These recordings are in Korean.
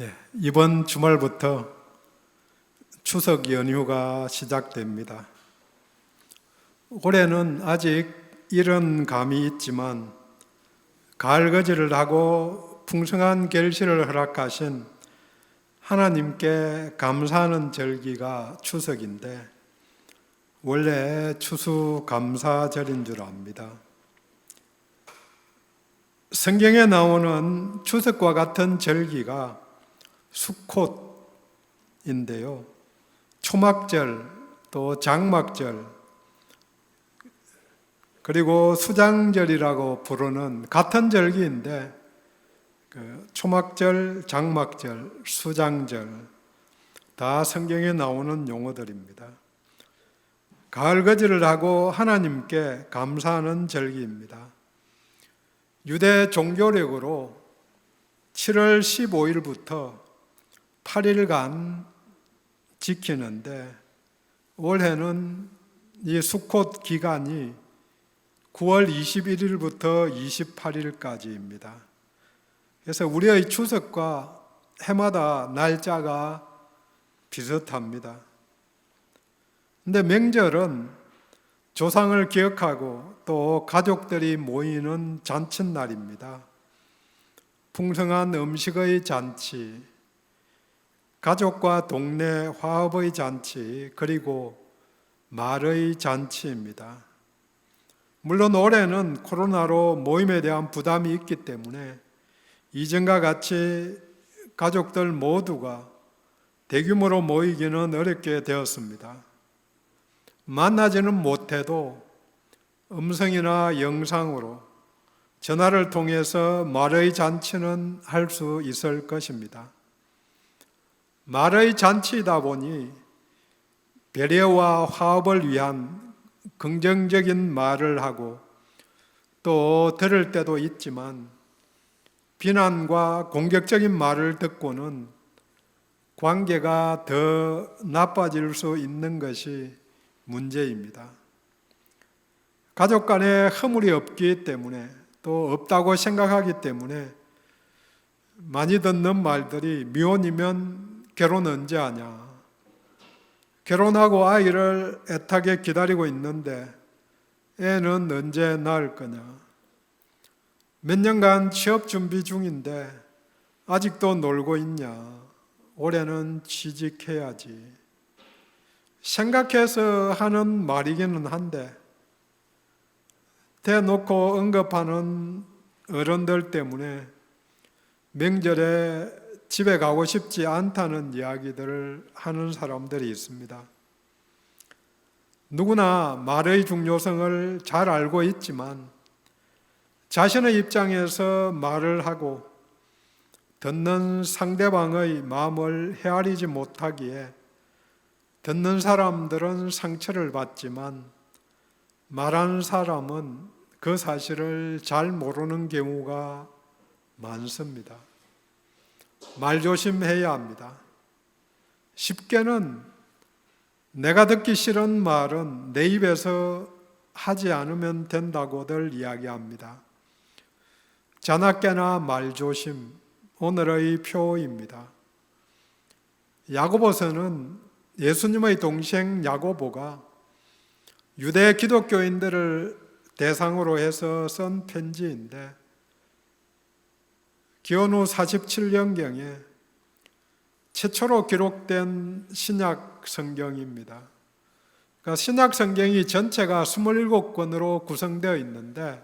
예, 이번 주말부터 추석 연휴가 시작됩니다. 올해는 아직 이런 감이 있지만 가을거지를 하고 풍성한 결실을 허락하신 하나님께 감사하는 절기가 추석인데 원래 추수감사절인 줄 압니다. 성경에 나오는 추석과 같은 절기가 수콧인데요. 초막절, 또 장막절, 그리고 수장절이라고 부르는 같은 절기인데 그 초막절, 장막절, 수장절 다 성경에 나오는 용어들입니다. 가을거지를 하고 하나님께 감사하는 절기입니다. 유대 종교력으로 7월 15일부터 8일간 지키는데 올해는 이 수콧 기간이 9월 21일부터 28일까지입니다. 그래서 우리의 추석과 해마다 날짜가 비슷합니다. 근데 명절은 조상을 기억하고 또 가족들이 모이는 잔칫날입니다. 풍성한 음식의 잔치, 가족과 동네 화합의 잔치, 그리고 말의 잔치입니다. 물론 올해는 코로나로 모임에 대한 부담이 있기 때문에 이전과 같이 가족들 모두가 대규모로 모이기는 어렵게 되었습니다. 만나지는 못해도 음성이나 영상으로 전화를 통해서 말의 잔치는 할 수 있을 것입니다. 말의 잔치이다 보니 배려와 화합을 위한 긍정적인 말을 하고 또 들을 때도 있지만 비난과 공격적인 말을 듣고는 관계가 더 나빠질 수 있는 것이 문제입니다. 가족 간에 허물이 없기 때문에 또 없다고 생각하기 때문에 많이 듣는 말들이 미혼이면 결혼 언제 하냐. 결혼하고 아이를 애타게 기다리고 있는데 애는 언제 낳을 거냐. 몇 년간 취업 준비 중인데 아직도 놀고 있냐. 올해는 취직해야지. 생각해서 하는 말이기는 한데 대놓고 언급하는 어른들 때문에 명절에 집에 가고 싶지 않다는 이야기들을 하는 사람들이 있습니다. 누구나 말의 중요성을 잘 알고 있지만 자신의 입장에서 말을 하고 듣는 상대방의 마음을 헤아리지 못하기에 듣는 사람들은 상처를 받지만 말하는 사람은 그 사실을 잘 모르는 경우가 많습니다. 말 조심해야 합니다. 쉽게는 내가 듣기 싫은 말은 내 입에서 하지 않으면 된다고들 이야기합니다. 자나깨나 말 조심 오늘의 표입니다. 야고보서는 예수님의 동생 야고보가 유대 기독교인들을 대상으로 해서 쓴 편지인데 기원 후 47년경에 최초로 기록된 신약 성경입니다. 그러니까 신약 성경이 전체가 27권으로 구성되어 있는데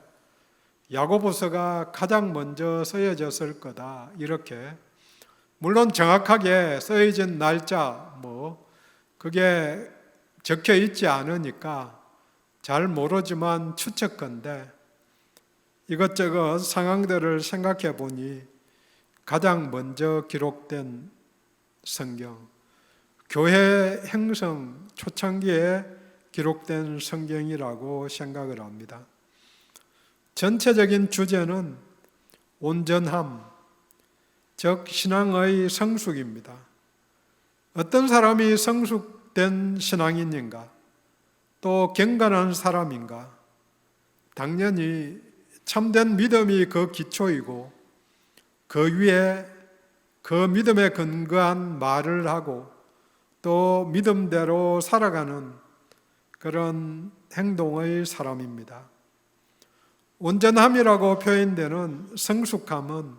야고보서가 가장 먼저 쓰여졌을 거다. 이렇게 물론 정확하게 쓰여진 날짜 뭐 그게 적혀 있지 않으니까 잘 모르지만 추측건데 이것저것 상황들을 생각해 보니 가장 먼저 기록된 성경, 교회 행성 초창기에 기록된 성경이라고 생각을 합니다. 전체적인 주제는 온전함, 즉 신앙의 성숙입니다. 어떤 사람이 성숙된 신앙인인가? 또 경건한 사람인가? 당연히 참된 믿음이 그 기초이고 그 위에 그 믿음에 근거한 말을 하고 또 믿음대로 살아가는 그런 행동의 사람입니다. 온전함이라고 표현되는 성숙함은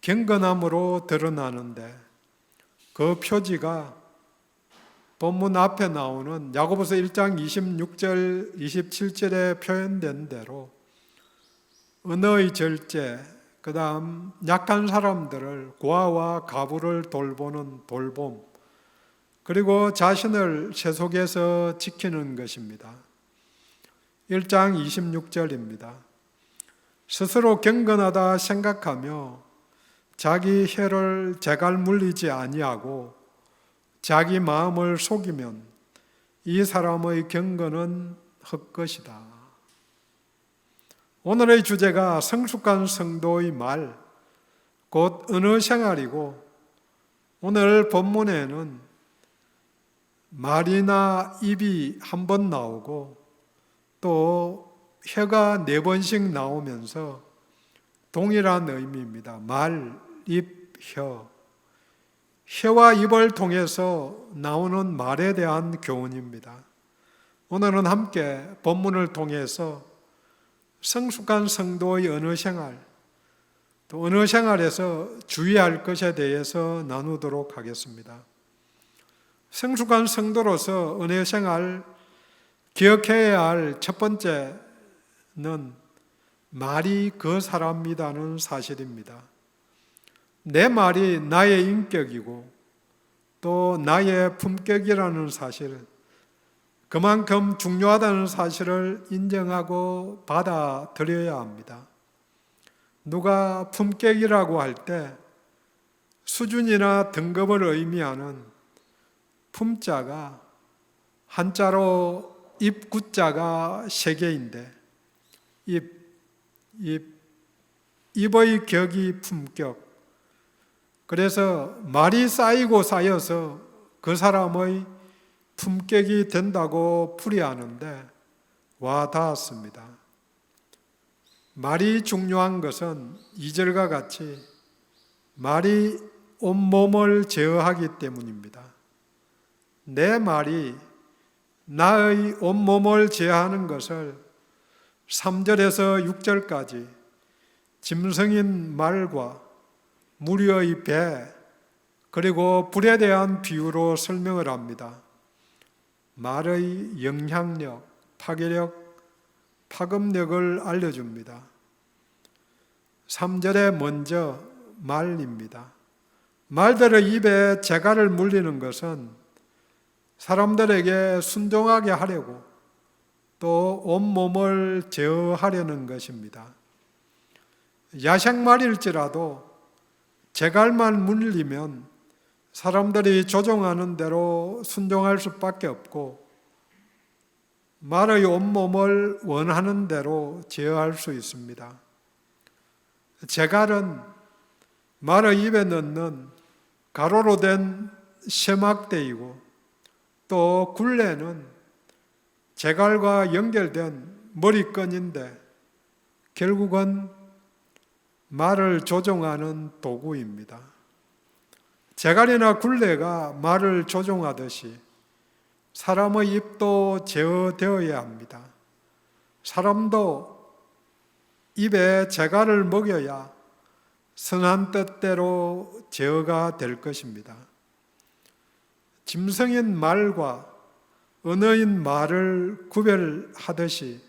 경건함으로 드러나는데 그 표지가 본문 앞에 나오는 야고보서 1장 26절 27절에 표현된 대로 언어의 절제, 그 다음 약한 사람들을 고아와 가부를 돌보는 돌봄, 그리고 자신을 세속에서 지키는 것입니다. 1장 26절입니다. 스스로 경건하다 생각하며 자기 혀를 제갈 물리지 아니하고 자기 마음을 속이면 이 사람의 경건은 헛것이다. 오늘의 주제가 성숙한 성도의 말, 곧 언어 생활이고 오늘 본문에는 말이나 입이 한 번 나오고 또 혀가 네 번씩 나오면서 동일한 의미입니다. 말, 입, 혀. 혀와 입을 통해서 나오는 말에 대한 교훈입니다. 오늘은 함께 본문을 통해서 성숙한 성도의 언어 생활, 또 언어 생활에서 주의할 것에 대해서 나누도록 하겠습니다. 성숙한 성도로서 언어 생활 기억해야 할 첫 번째는 말이 그 사람이라는 사실입니다. 내 말이 나의 인격이고 또 나의 품격이라는 사실, 그만큼 중요하다는 사실을 인정하고 받아들여야 합니다. 누가 품격이라고 할 때 수준이나 등급을 의미하는 품자가 한자로 입구자가 세 개인데 입, 입, 입의 격이 품격. 그래서 말이 쌓이고 쌓여서 그 사람의 품격이 된다고 풀이하는데 와 닿았습니다. 말이 중요한 것은 이절과 같이 말이 온몸을 제어하기 때문입니다. 내 말이 나의 온몸을 제어하는 것을 3절에서 6절까지 짐승인 말과 무리의 배 그리고 불에 대한 비유로 설명을 합니다. 말의 영향력, 파괴력, 파급력을 알려줍니다. 3절에 먼저 말입니다. 말대로 입에 재갈을 물리는 것은 사람들에게 순종하게 하려고 또 온몸을 제어하려는 것입니다. 야생말일지라도 재갈만 물리면 사람들이 조종하는 대로 순종할 수밖에 없고 말의 온몸을 원하는 대로 제어할 수 있습니다. 재갈은 말의 입에 넣는 가로로 된 세막대이고 또 굴레는 재갈과 연결된 머리끈인데 결국은 말을 조종하는 도구입니다. 재갈이나 굴레가 말을 조종하듯이 사람의 입도 제어되어야 합니다. 사람도 입에 재갈을 먹여야 선한 뜻대로 제어가 될 것입니다. 짐승인 말과 언어인 말을 구별하듯이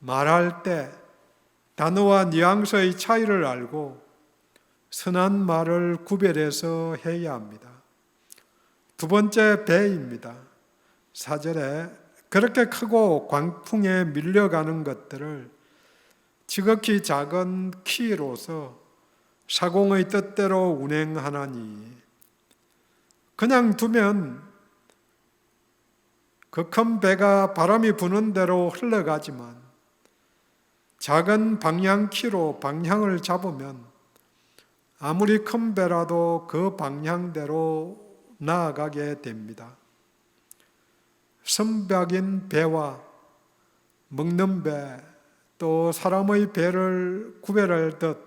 말할 때 단어와 뉘앙스의 차이를 알고 선한 말을 구별해서 해야 합니다. 두 번째 배입니다. 사절에 그렇게 크고 광풍에 밀려가는 것들을 지극히 작은 키로서 사공의 뜻대로 운행하나니 그냥 두면 그 큰 배가 바람이 부는 대로 흘러가지만 작은 방향키로 방향을 잡으면 아무리 큰 배라도 그 방향대로 나아가게 됩니다. 선박인 배와 먹는 배, 또 사람의 배를 구별할 듯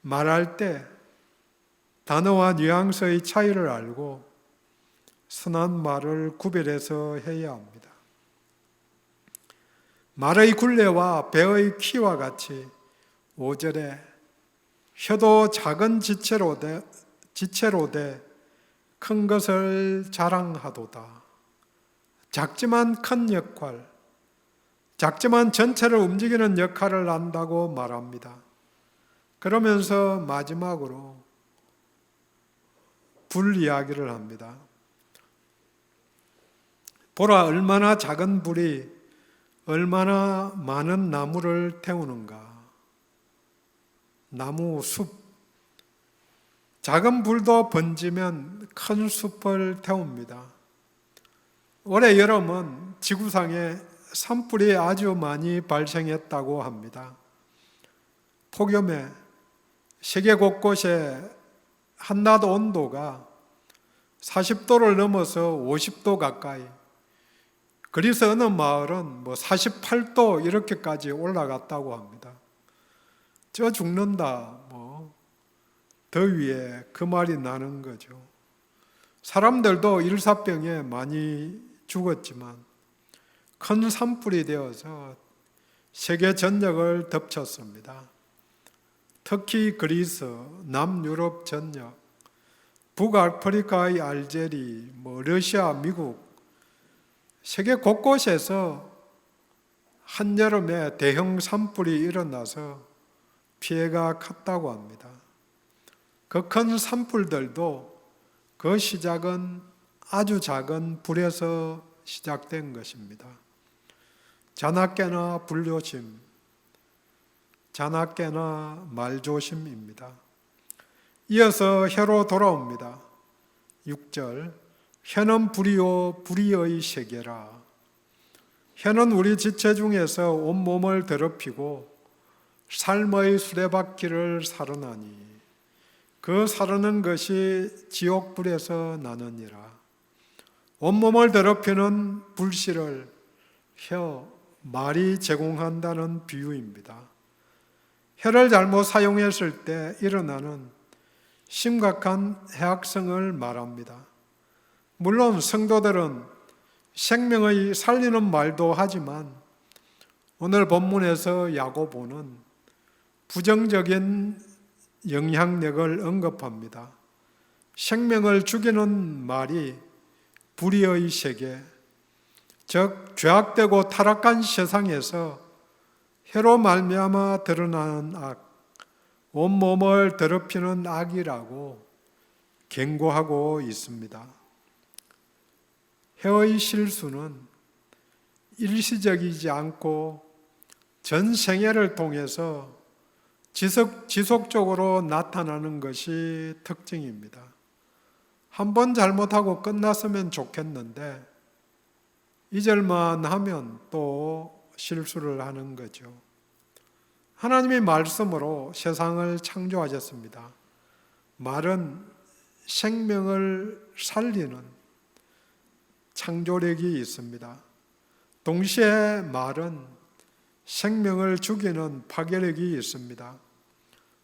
말할 때 단어와 뉘앙스의 차이를 알고 선한 말을 구별해서 해야 합니다. 말의 굴레와 배의 키와 같이 5절에 혀도 작은 지체로 돼, 지체로 돼큰 것을 자랑하도다. 작지만 큰 역할, 작지만 전체를 움직이는 역할을 한다고 말합니다. 그러면서 마지막으로 불 이야기를 합니다. 보라, 얼마나 작은 불이 얼마나 많은 나무를 태우는가. 나무 숲. 작은 불도 번지면 큰 숲을 태웁니다. 올해 여름은 지구상에 산불이 아주 많이 발생했다고 합니다. 폭염에 세계 곳곳에 한낮 온도가 40도를 넘어서 50도 가까이 그리스 어느 마을은 뭐 48도 이렇게까지 올라갔다고 합니다. 저 죽는다 뭐 더위에 그 말이 나는 거죠. 사람들도 일사병에 많이 죽었지만 큰 산불이 되어서 세계 전역을 덮쳤습니다. 특히 그리스, 남유럽 전역, 북아프리카의 알제리, 뭐 러시아, 미국 세계 곳곳에서 한여름에 대형 산불이 일어나서 피해가 컸다고 합니다. 그 큰 산불들도 그 시작은 아주 작은 불에서 시작된 것입니다. 자나깨나 불조심, 자나깨나 말조심입니다. 이어서 혀로 돌아옵니다. 6절 혀는 불이요 불의의 세계라. 혀는 우리 지체 중에서 온 몸을 더럽히고 삶의 수레바퀴를 사르나니 그 사르는 것이 지옥불에서 나느니라. 온몸을 더럽히는 불씨를 혀, 말이 제공한다는 비유입니다. 혀를 잘못 사용했을 때 일어나는 심각한 해악성을 말합니다. 물론 성도들은 생명의 살리는 말도 하지만 오늘 본문에서 야고보는 부정적인 영향력을 언급합니다. 생명을 죽이는 말이 불의의 세계, 즉 죄악되고 타락한 세상에서 혀로 말미암아 드러나는 악, 온 몸을 더럽히는 악이라고 경고하고 있습니다. 혀의 실수는 일시적이지 않고 전 생애를 통해서 지속, 지속적으로 나타나는 것이 특징입니다. 한 번 잘못하고 끝났으면 좋겠는데, 잊을만 하면 또 실수를 하는 거죠. 하나님의 말씀으로 세상을 창조하셨습니다. 말은 생명을 살리는 창조력이 있습니다. 동시에 말은 생명을 죽이는 파괴력이 있습니다.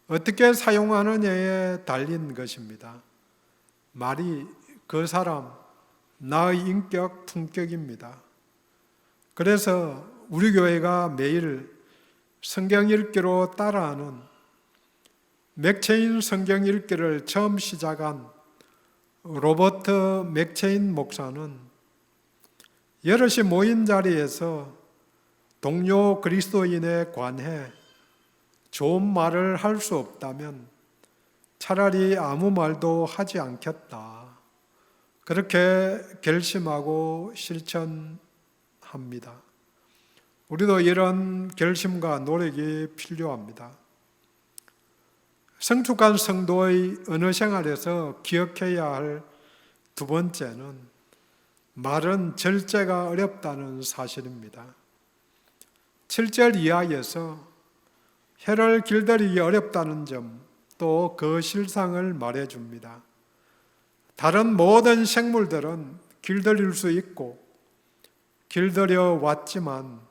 어떻게 사용하느냐에 달린 것입니다. 말이 그 사람, 나의 인격, 품격입니다. 그래서 우리 교회가 매일 성경 읽기로 따라하는 맥체인 성경 읽기를 처음 시작한 로버트 맥체인 목사는 여럿이 모인 자리에서 동료 그리스도인에 관해 좋은 말을 할 수 없다면 차라리 아무 말도 하지 않겠다. 그렇게 결심하고 실천합니다. 우리도 이런 결심과 노력이 필요합니다. 성숙한 성도의 언어 생활에서 기억해야 할 두 번째는 말은 절제가 어렵다는 사실입니다. 7절 이하에서 혀를 길들이기 어렵다는 점, 또 그 실상을 말해 줍니다. 다른 모든 생물들은 길들일 수 있고, 길들여 왔지만,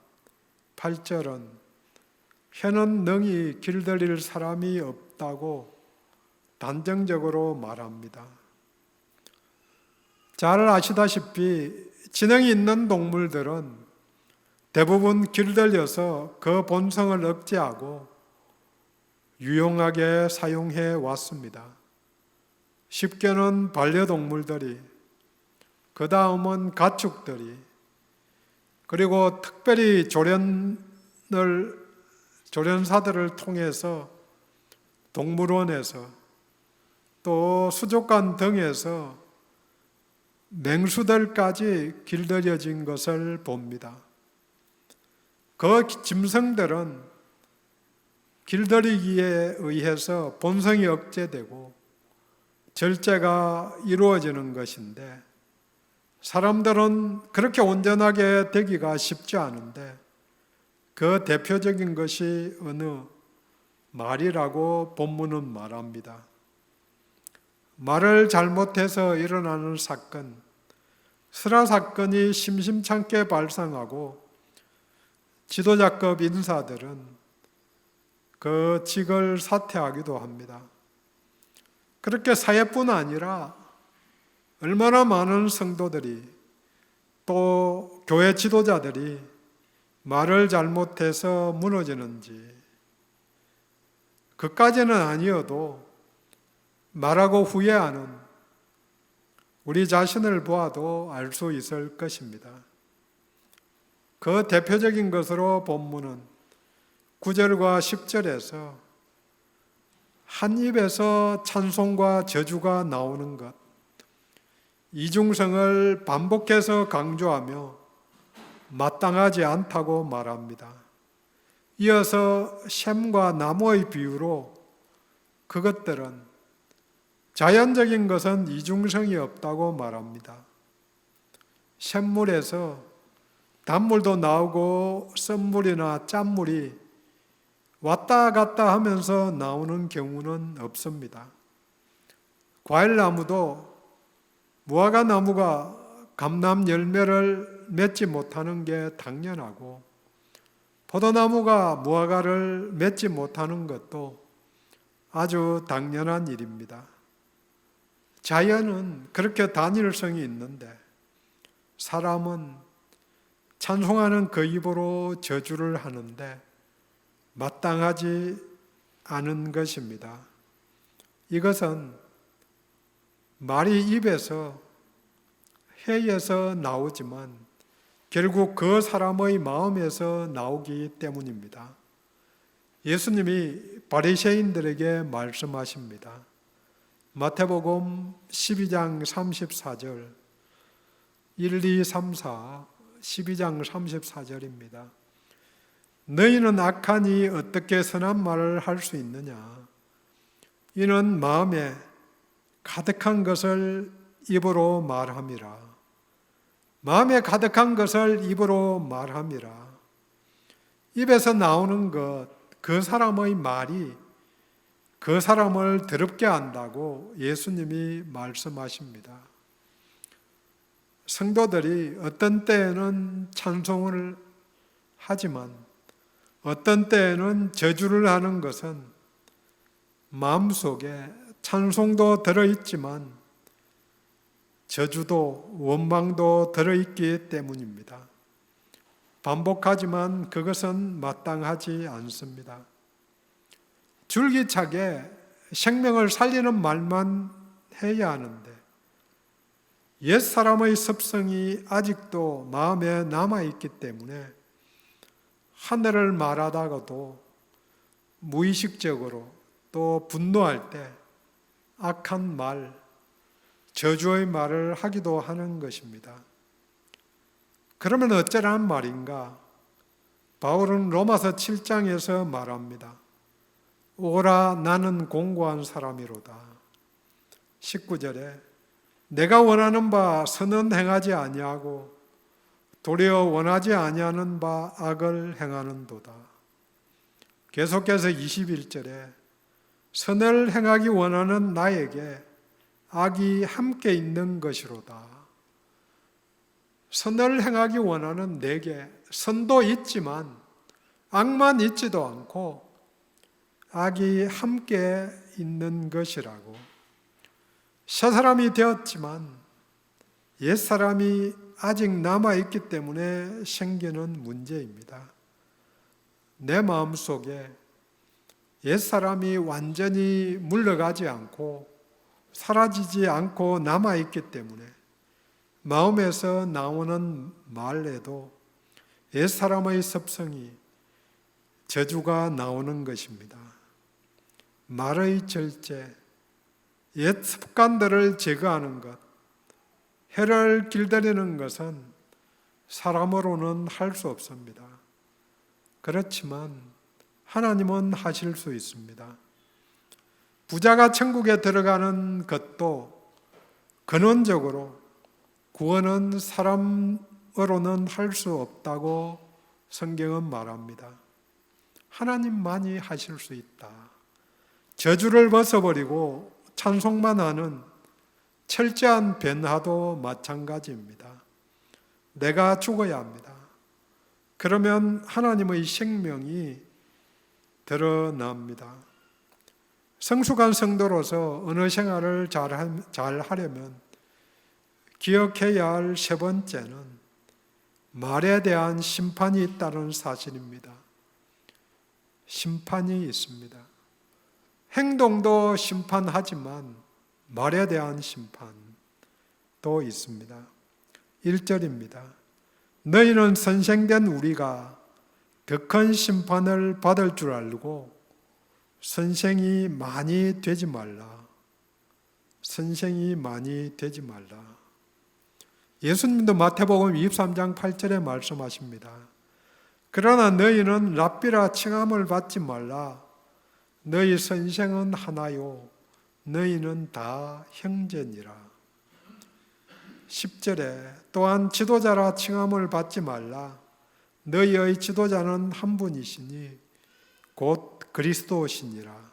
8절은 혀는 능히 길들일 사람이 없다고 단정적으로 말합니다. 잘 아시다시피 지능이 있는 동물들은 대부분 길들여서 그 본성을 억제하고 유용하게 사용해 왔습니다. 쉽게는 반려동물들이, 그 다음은 가축들이, 그리고 특별히 조련을, 조련사들을 통해서 동물원에서 또 수족관 등에서 맹수들까지 길들여진 것을 봅니다. 그 짐승들은 길들이기에 의해서 본성이 억제되고 절제가 이루어지는 것인데 사람들은 그렇게 온전하게 되기가 쉽지 않은데 그 대표적인 것이 어느 말이라고 본문은 말합니다. 말을 잘못해서 일어나는 사건, 슬화 사건이 심심찮게 발생하고 지도자급 인사들은 그 직을 사퇴하기도 합니다. 그렇게 사회뿐 아니라 얼마나 많은 성도들이 또 교회 지도자들이 말을 잘못해서 무너지는지 그까지는 아니어도 말하고 후회하는 우리 자신을 보아도 알 수 있을 것입니다. 그 대표적인 것으로 본문은 9절과 10절에서 한 입에서 찬송과 저주가 나오는 것, 이중성을 반복해서 강조하며 마땅하지 않다고 말합니다. 이어서 샘과 나무의 비유로 그것들은 자연적인 것은 이중성이 없다고 말합니다. 샘물에서 단물도 나오고 썬물이나 짠물이 왔다 갔다 하면서 나오는 경우는 없습니다. 과일 나무도 무화과 나무가 감남 열매를 맺지 못하는 게 당연하고 포도나무가 무화과를 맺지 못하는 것도 아주 당연한 일입니다. 자연은 그렇게 단일성이 있는데 사람은 찬송하는 그 입으로 저주를 하는데 마땅하지 않은 것입니다. 이것은 말이 입에서 해에서 나오지만 결국 그 사람의 마음에서 나오기 때문입니다. 예수님이 바리새인들에게 말씀하십니다. 마태복음 12장 34절 1, 2, 3, 4 12장 34절입니다. 너희는 악하니 어떻게 선한 말을 할 수 있느냐? 이는 마음에 가득한 것을 입으로 말함이라. 마음에 가득한 것을 입으로 말함이라. 입에서 나오는 것, 그 사람의 말이 그 사람을 더럽게 한다고 예수님이 말씀하십니다. 성도들이 어떤 때에는 찬송을 하지만 어떤 때에는 저주를 하는 것은 마음속에 찬송도 들어있지만 저주도 원망도 들어있기 때문입니다. 반복하지만 그것은 마땅하지 않습니다. 줄기차게 생명을 살리는 말만 해야 하는데 옛 사람의 습성이 아직도 마음에 남아 있기 때문에 하늘을 말하다가도 무의식적으로 또 분노할 때 악한 말, 저주의 말을 하기도 하는 것입니다. 그러면 어쩌라는 말인가? 바울은 로마서 7장에서 말합니다. 오라 나는 공고한 사람이로다. 19절에 내가 원하는 바 선은 행하지 아니하고 도리어 원하지 아니하는 바 악을 행하는도다. 계속해서 21절에 선을 행하기 원하는 나에게 악이 함께 있는 것이로다. 선을 행하기 원하는 내게 선도 있지만 악만 있지도 않고 악이 함께 있는 것이라고. 새 사람이 되었지만 옛 사람이 아직 남아 있기 때문에 생기는 문제입니다. 내 마음 속에 옛 사람이 완전히 물러가지 않고 사라지지 않고 남아 있기 때문에 마음에서 나오는 말에도 옛 사람의 습성이 저주가 나오는 것입니다. 말의 절제, 옛 습관들을 제거하는 것, 해를 길들이는 것은 사람으로는 할 수 없습니다. 그렇지만 하나님은 하실 수 있습니다. 부자가 천국에 들어가는 것도 근원적으로 구원은 사람으로는 할 수 없다고 성경은 말합니다. 하나님만이 하실 수 있다. 저주를 벗어버리고 찬송만 하는 철저한 변화도 마찬가지입니다. 내가 죽어야 합니다. 그러면 하나님의 생명이 드러납니다. 성숙한 성도로서 언어 생활을 잘, 하- 잘 하려면 기억해야 할 세 번째는 말에 대한 심판이 있다는 사실입니다. 심판이 있습니다. 행동도 심판하지만 말에 대한 심판도 있습니다. 1절입니다. 너희는 선생된 우리가 더큰 심판을 받을 줄 알고 선생이 많이 되지 말라. 선생이 많이 되지 말라. 예수님도 마태복음 23장 8절에 말씀하십니다. 그러나 너희는 랍비라 칭함을 받지 말라. 너희 선생은 하나요. 너희는 다 형제니라. 10절에 또한 지도자라 칭함을 받지 말라. 너희의 지도자는 한 분이시니 곧 그리스도시니라.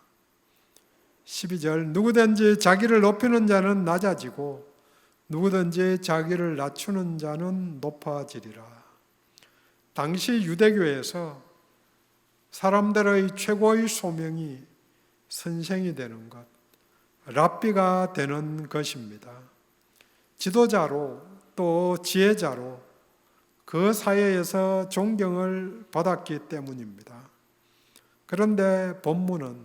12절 누구든지 자기를 높이는 자는 낮아지고 누구든지 자기를 낮추는 자는 높아지리라. 당시 유대교에서 사람들의 최고의 소명이 선생이 되는 것, 랍비가 되는 것입니다. 지도자로 또 지혜자로 그 사회에서 존경을 받았기 때문입니다. 그런데 본문은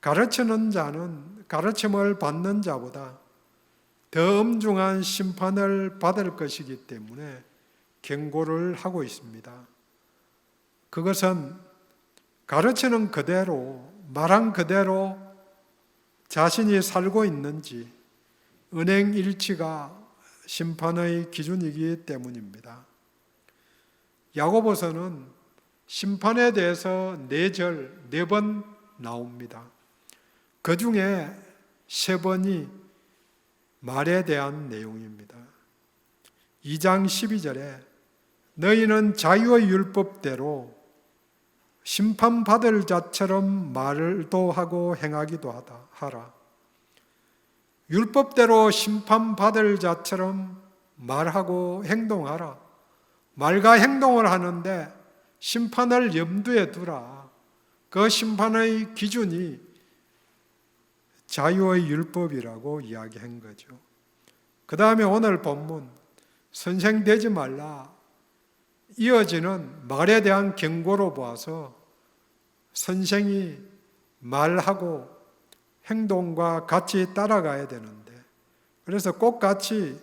가르치는 자는 가르침을 받는 자보다 더 엄중한 심판을 받을 것이기 때문에 경고를 하고 있습니다. 그것은 가르치는 그대로, 말한 그대로 자신이 살고 있는지 은행 일치가 심판의 기준이기 때문입니다. 야고보서는 심판에 대해서 네 절, 네 번 나옵니다. 그 중에 세 번이 말에 대한 내용입니다. 2장 12절에 너희는 자유의 율법대로 심판받을 자처럼 말도 하고 행하기도 하다 하라. 율법대로 심판받을 자처럼 말하고 행동하라. 말과 행동을 하는데 심판을 염두에 두라. 그 심판의 기준이 자유의 율법이라고 이야기한 거죠. 그 다음에 오늘 본문 선생 되지 말라 이어지는 말에 대한 경고로 보아서 선생이 말하고 행동과 같이 따라가야 되는데 그래서 꼭 같이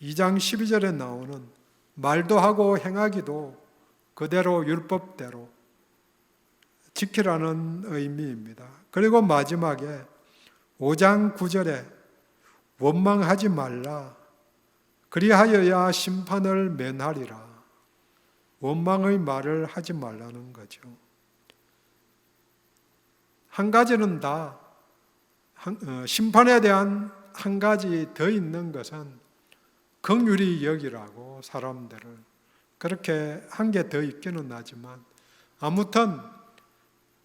2장 12절에 나오는 말도 하고 행하기도 그대로 율법대로 지키라는 의미입니다. 그리고 마지막에 5장 9절에 원망하지 말라. 그리하여야 심판을 면하리라. 원망의 말을 하지 말라는 거죠. 한 가지는 다 한- 어, 심판에 대한 한 가지 더 있는 것은 긍휼히 여기라고 사람들을 그렇게 한 개 더 있기는 하지만 아무튼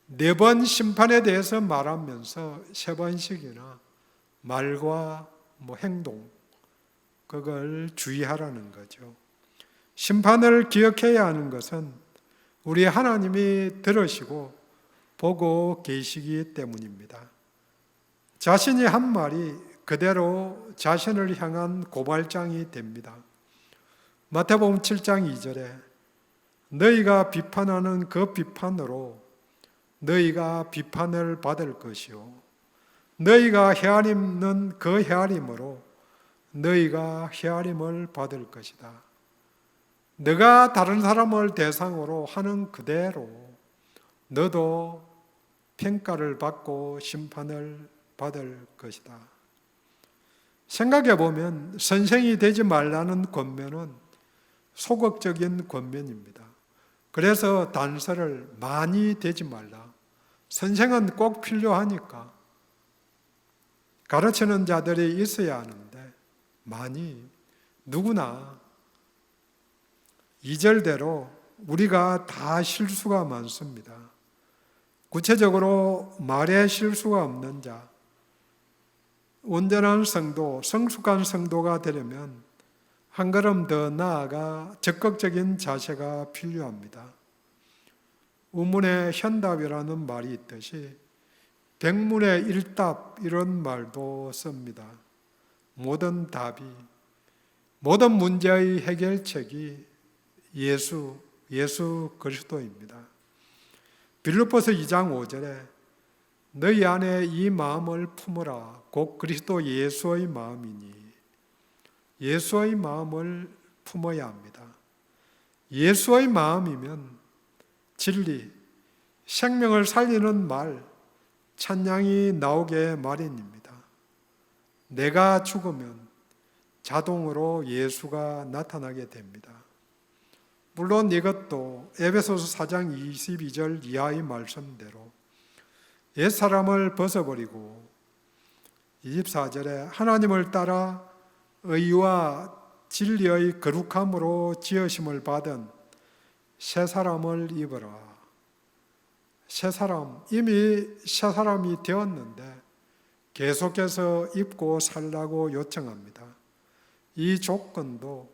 네 번 심판에 대해서 말하면서 세 번씩이나 말과 뭐 행동 그걸 주의하라는 거죠. 심판을 기억해야 하는 것은 우리 하나님이 들으시고 보고 계시기 때문입니다. 자신이 한 말이 그대로 자신을 향한 고발장이 됩니다. 마태복음 7장 2절에 너희가 비판하는 그 비판으로 너희가 비판을 받을 것이요 너희가 헤아림는 그 헤아림으로 너희가 헤아림을 받을 것이다. 너가 다른 사람을 대상으로 하는 그대로 너도 평가를 받고 심판을 받을 것이다. 생각해 보면 선생이 되지 말라는 권면은 소극적인 권면입니다. 그래서 단서를 많이 되지 말라. 선생은 꼭 필요하니까 가르치는 자들이 있어야 하는데 많이 누구나 이절대로 우리가 다 실수가 많습니다. 구체적으로 말에 실수가 없는 자, 온전한 성도, 성숙한 성도가 되려면 한 걸음 더 나아가 적극적인 자세가 필요합니다. 우문의 현답이라는 말이 있듯이 백문의 일답 이런 말도 씁니다. 모든 답이 모든 문제의 해결책이 예수 예수 그리스도입니다. 빌립보서 2장 5절에 너희 안에 이 마음을 품으라 곧 그리스도 예수의 마음이니 예수의 마음을 품어야 합니다. 예수의 마음이면 진리, 생명을 살리는 말, 찬양이 나오게 마련입니다. 내가 죽으면 자동으로 예수가 나타나게 됩니다. 물론 이것도 에베소서 4장 22절 이하의 말씀대로 옛 사람을 벗어버리고 24절에 하나님을 따라 의와 진리의 거룩함으로 지으심을 받은 새 사람을 입어라. 새 사람, 이미 새 사람이 되었는데 계속해서 입고 살라고 요청합니다. 이 조건도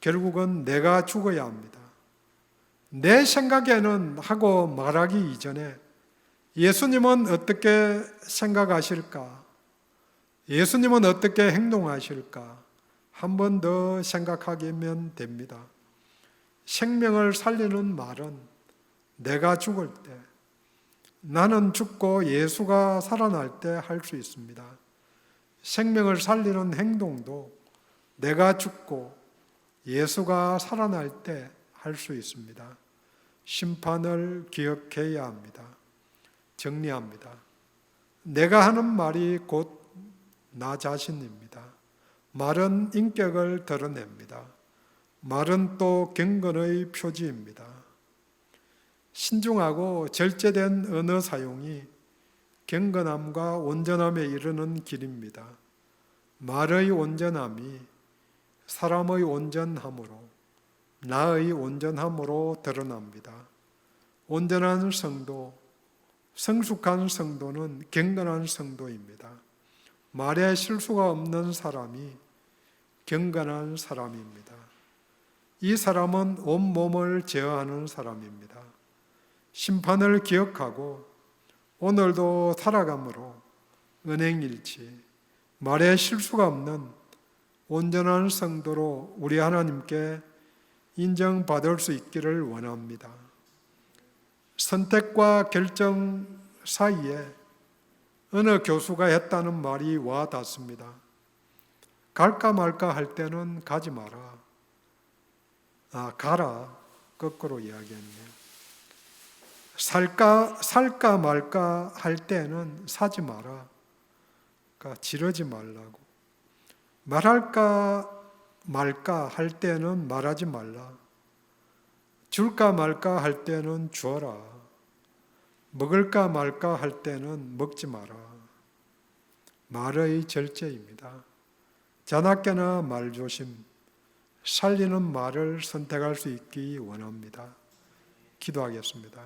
결국은 내가 죽어야 합니다. 내 생각에는 하고 말하기 이전에 예수님은 어떻게 생각하실까? 예수님은 어떻게 행동하실까? 한 번 더 생각하면 됩니다. 생명을 살리는 말은 내가 죽을 때, 나는 죽고 예수가 살아날 때 할 수 있습니다. 생명을 살리는 행동도 내가 죽고 예수가 살아날 때 할 수 있습니다. 심판을 기억해야 합니다. 정리합니다. 내가 하는 말이 곧 나 자신입니다. 말은 인격을 드러냅니다. 말은 또 경건의 표지입니다. 신중하고 절제된 언어 사용이 경건함과 온전함에 이르는 길입니다. 말의 온전함이 사람의 온전함으로 나의 온전함으로 드러납니다. 온전한 성도, 성숙한 성도는 경건한 성도입니다. 말에 실수가 없는 사람이 경건한 사람입니다. 이 사람은 온몸을 제어하는 사람입니다. 심판을 기억하고 오늘도 살아감으로 은행일치, 말에 실수가 없는 온전한 성도로 우리 하나님께 인정받을 수 있기를 원합니다. 선택과 결정 사이에 어느 교수가 했다는 말이 와 닿습니다. 갈까 말까 할 때는 가지 마라. 아, 가라. 거꾸로 이야기했네요. 살까, 살까 말까 할 때는 사지 마라. 그러니까 지르지 말라고. 말할까 말까 할 때는 말하지 말라. 줄까 말까 할 때는 주어라. 먹을까 말까 할 때는 먹지 마라. 말의 절제입니다. 자나깨나 말조심, 살리는 말을 선택할 수 있기 원합니다. 기도하겠습니다.